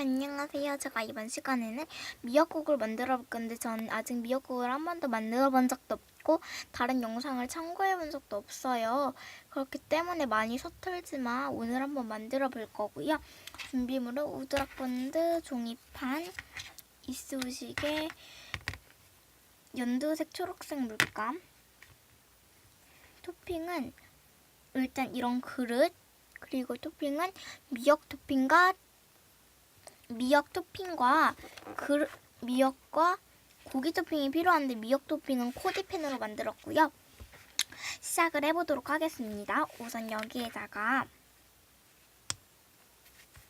안녕하세요. 제가 이번 시간에는 미역국을 만들어 볼 건데 전 아직 미역국을 한 번도 만들어 본 적도 없고 다른 영상을 참고해 본 적도 없어요. 그렇기 때문에 많이 서툴지만 오늘 한번 만들어 볼 거고요. 준비물은 우드락 본드, 종이판, 이쑤시개, 연두색, 초록색 물감. 토핑은 일단 이런 그릇 그리고 토핑은 미역 토핑과 미역 토핑과 그 미역과 고기 토핑이 필요한데 미역 토핑은 코디펜으로 만들었고요. 시작을 해보도록 하겠습니다. 우선 여기에다가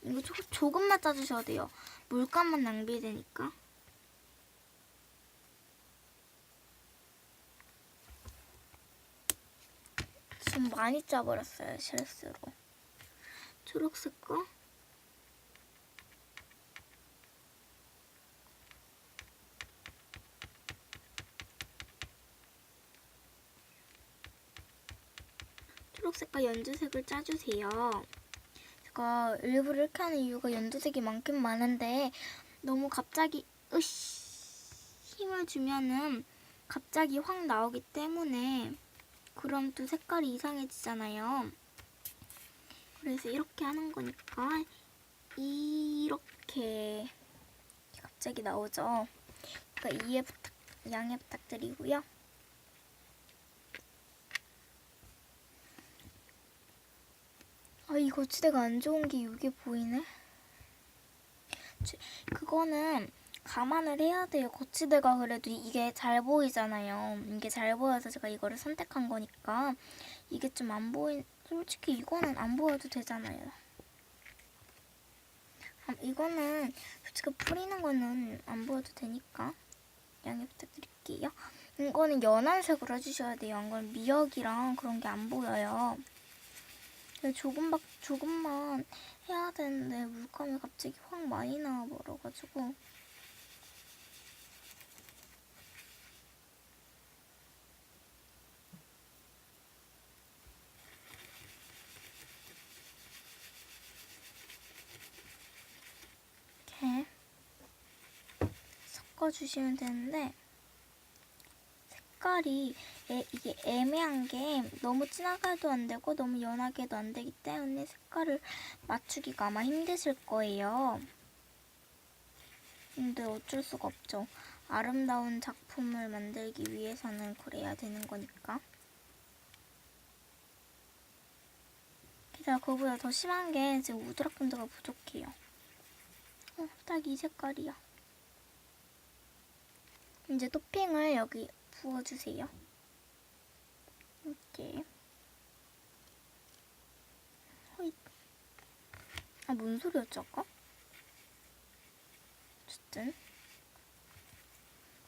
이거 조, 조금만 짜주셔야 돼요. 물감만 낭비되니까. 지금 많이 짜버렸어요, 실수로. 초록색 거. 초록색과 연두색을 짜주세요. 제가 일부러 이렇게 하는 이유가 연두색이 많긴 많은데 너무 갑자기 으씨 힘을 주면은 갑자기 확 나오기 때문에 그럼 또 색깔이 이상해지잖아요. 그래서 이렇게 하는 거니까 이렇게 갑자기 나오죠. 그러니까 이해 부탁, 양해 부탁드리고요. 아, 이 거치대가 안 좋은 게 이게 보이네. 저- 그거는 감안을 해야 돼요. 거치대가 그래도 이게 잘 보이잖아요. 이게 잘 보여서 제가 이거를 선택한 거니까 이게 좀 안 보인. 솔직히 이거는 안 보여도 되잖아요. 아, 이거는 솔직히 뿌리는 거는 안 보여도 되니까 양해 부탁드릴게요. 이거는 연한 색으로 해주셔야 돼요. 안 그러면 미역이랑 그런 게 안 보여요. 근데 조금만 조금만 해야 되는데 물감이 갑자기 확 많이 나와 버려가지고. 이렇게 섞어주시면 되는데 색깔이 애, 이게 애매한 게 너무 진하게도 안 되고 너무 연하게도 안 되기 때문에 색깔을 맞추기가 아마 힘드실 거예요. 근데 어쩔 수가 없죠. 아름다운 작품을 만들기 위해서는 그래야 되는 거니까. 게다가 그거보다 더 심한 게 지금 우드락 본드가 부족해요. 어, 딱 이 색깔이야. 이제 토핑을 여기 부어주세요. 이렇게. 허이. 아, 뭔 소리였지, 아까? 어쨌든.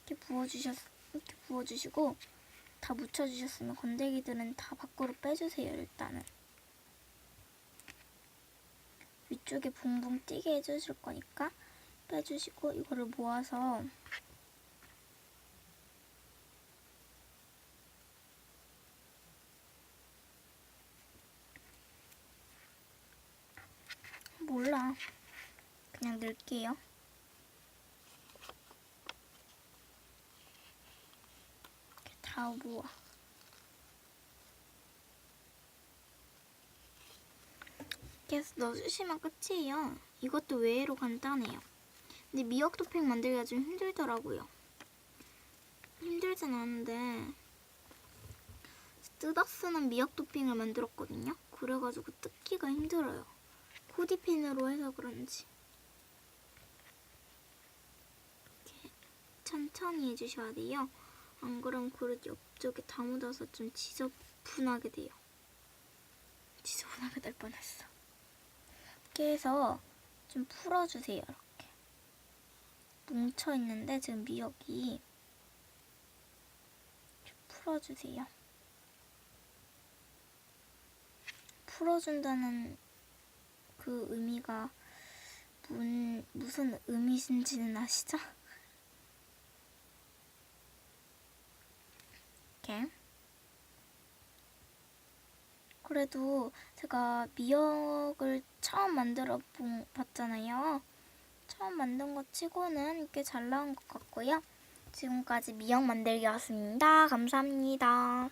이렇게 부어주셨, 이렇게 부어주시고, 다 묻혀주셨으면 건더기들은 다 밖으로 빼주세요, 일단은. 위쪽에 붕붕 뛰게 해주실 거니까 빼주시고, 이거를 모아서 그냥 넣을게요. 다 모아. 이렇게 해서 넣어주시면 끝이에요. 이것도 외로 간단해요. 근데 미역 토핑 만들기가 좀 힘들더라고요. 힘들진 않은데 뜯어 쓰는 미역 토핑을 만들었거든요. 그래가지고 뜯기가 힘들어요. 코디핀으로 해서 그런지 이렇게 천천히 해주셔야 돼요. 안 그러면 그릇 옆쪽에 다 묻어서 좀 지저분하게 돼요. 지저분하게 될 뻔했어. 이렇게 해서 좀 풀어주세요. 이렇게 뭉쳐 있는데 지금 미역이 풀어주세요. 풀어준다는 그 의미가 문, 무슨 의미신지는 아시죠? 이렇게. 그래도 제가 미역을 처음 만들어 본- 봤잖아요. 처음 만든 것 치고는 꽤 잘 나온 것 같고요. 지금까지 미역 만들기였습니다. 감사합니다.